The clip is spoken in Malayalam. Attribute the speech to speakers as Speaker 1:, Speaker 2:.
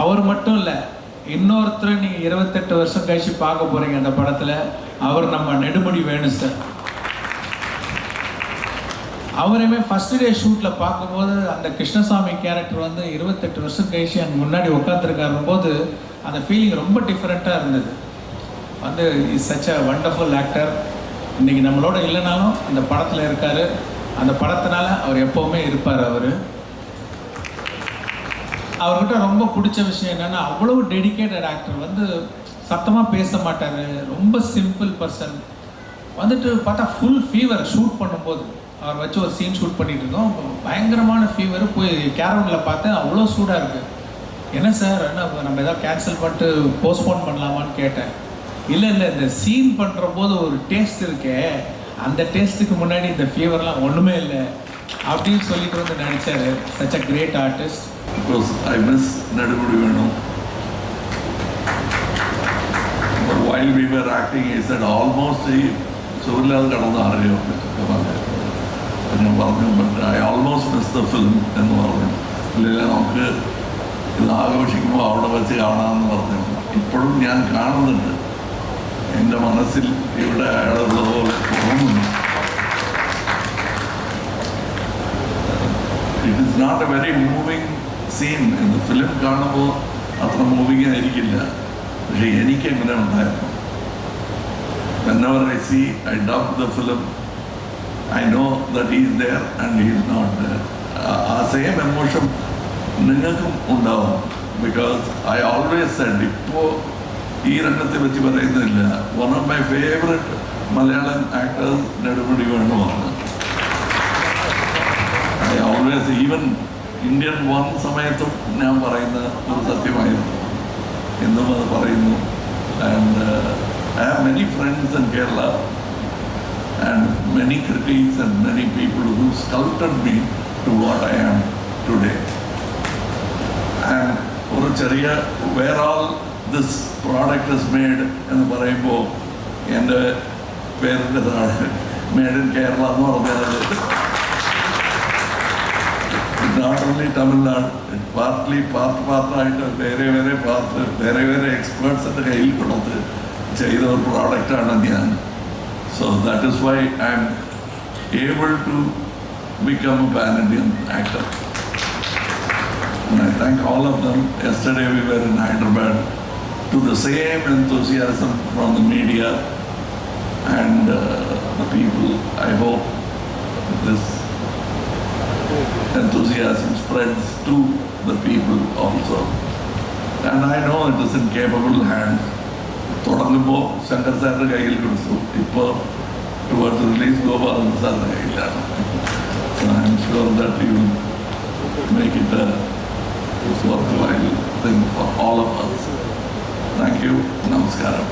Speaker 1: அவர் மட்டும் இல்லை இன்னொருத்தர் நீங்கள் இருபத்தெட்டு வருஷம் கழிச்சு பார்க்க போகிறீங்க அந்த படத்தில். அவர் நம்ம நெடுமுடி வேணும் சார் அவரையுமே ஃபர்ஸ்ட் டே ஷூட்டில் பார்க்கும்போது அந்த கிருஷ்ணசாமி கேரக்டர் வந்து இருபத்தெட்டு வருஷம் கழிச்சு அங்கே முன்னாடி உட்காந்துருக்காரு போது அந்த ஃபீலிங் ரொம்ப டிஃப்ரெண்ட்டாக இருந்தது. வந்து is such a wonderful actor இன்னைக்கு நம்மளோட இல்லைனாலும் அந்த படத்தில் இருக்கார். அந்த படத்தினால அவர் எப்போவுமே இருப்பார் அவர். அவர்கிட்ட ரொம்ப பிடிச்ச விஷயம் என்னென்னா அவ்வளவு டெடிகேட்டட் ஆக்டர் வந்து சத்தமாக பேச மாட்டார். ரொம்ப சிம்பிள் பர்சன் வந்துட்டு பார்த்தா ஃபுல் ஃபீவர் ஷூட் பண்ணும்போது அவர் வச்சு ஒரு சீன் ஷூட் பண்ணிட்டு இருந்தோம் பயங்கரமான ஃபீவர் போய் கேரவுண்டில் பார்த்தேன் அவ்வளோ சூடாக இருக்குது என்ன சார் என்ன நம்ம ஏதாவது கேன்சல் பண்ணிட்டு போஸ்ட்போன் பண்ணலாமான்னு கேட்டேன். இல்லை இல்லை இந்த சீன் பண்ணுற போது ஒரு டேஸ்ட் இருக்கே. அந்த டேஸ்ட்டுக்கு முன்னாடி இந்த ஃபீவர்லாம் ஒன்றுமே இல்லை. அப்படின்னு சொல்லிட்டு வந்து நடிச்சாரு such a great artist
Speaker 2: because I miss Nadumudi Venu. But while we were acting, he said almost ഈ സൂര്യലാത് കടന്ന് അറിയോ ഞാൻ പറഞ്ഞു but I almost miss the film എന്ന് പറഞ്ഞു ഇല്ലെങ്കിൽ നമുക്ക് ഇത് ആഘോഷിക്കുമ്പോൾ അവിടെ വെച്ച് കാണാമെന്ന് പറഞ്ഞു ഇപ്പോഴും ഞാൻ കാണുന്നുണ്ട് എൻ്റെ മനസ്സിൽ ഇവിടെ അയാളുള്ളതുപോലെ not a very moving scene എന്ന് ഫിലിം കാണുമ്പോൾ അത്ര മൂവിങ് ആയിരിക്കില്ല. പക്ഷെ എനിക്ക് എങ്ങനെ ഉണ്ടായിരുന്നു. Whenever I see, I dub the film, I know that he is there and there. ആ- സെയിം എമോഷൻ നിങ്ങൾക്കും ഉണ്ടാവും. ബിക്കോസ് ഐ ഓൾവേസ് സെഡ് ഇപ്പോൾ ഈ രംഗത്തെ പറ്റി പറയുന്നില്ല. One of my favourite Malayalam actors Nedumudi വേണുമാണ് always even Indian one സമയത്തും ഞാൻ പറയുന്ന ഒരു സത്യമായിരുന്നു. എന്നും അത് പറയുന്നു. And I have many friends in Kerala and many critics and many people who sculpted me to what I am today and ഒരു ചെറിയ where all this product is made എന്ന് പറയുമ്പോൾ എന്റെ പേരിന്റെ താഴെ മെയ്ഡ് ഇൻ കേരള എന്ന് പറഞ്ഞാൽ Not only Tamil Nadu partly part പാർട്ടായിട്ട് വേറെ വേറെ പാർട്ട് വേറെ വേറെ എക്സ്പേർട്സിൻ്റെ കയ്യിൽ കൊടുത്ത് ചെയ്ത ഒരു പ്രോഡക്റ്റാണ് ഞാൻ so that is why I am able to become a pan Indian actor And I thank all of them. Yesterday we were in Hyderabad to the same enthusiasm from the media and uh, the people. I hope this enthusiasm spreads to the people also. And I know it is in capable hands. തുടങ്ങുമ്പോൾ ശങ്കർ സാറിൻ്റെ കയ്യിൽ കൊടുത്തു ഇപ്പോൾ ടുവേർഡ്സ് റിലീസ് ഗോപാലൻ സാറിൻ്റെ കയ്യിലാണ് I'm sure that you make it worthwhile thing for all of us thank you നമസ്കാരം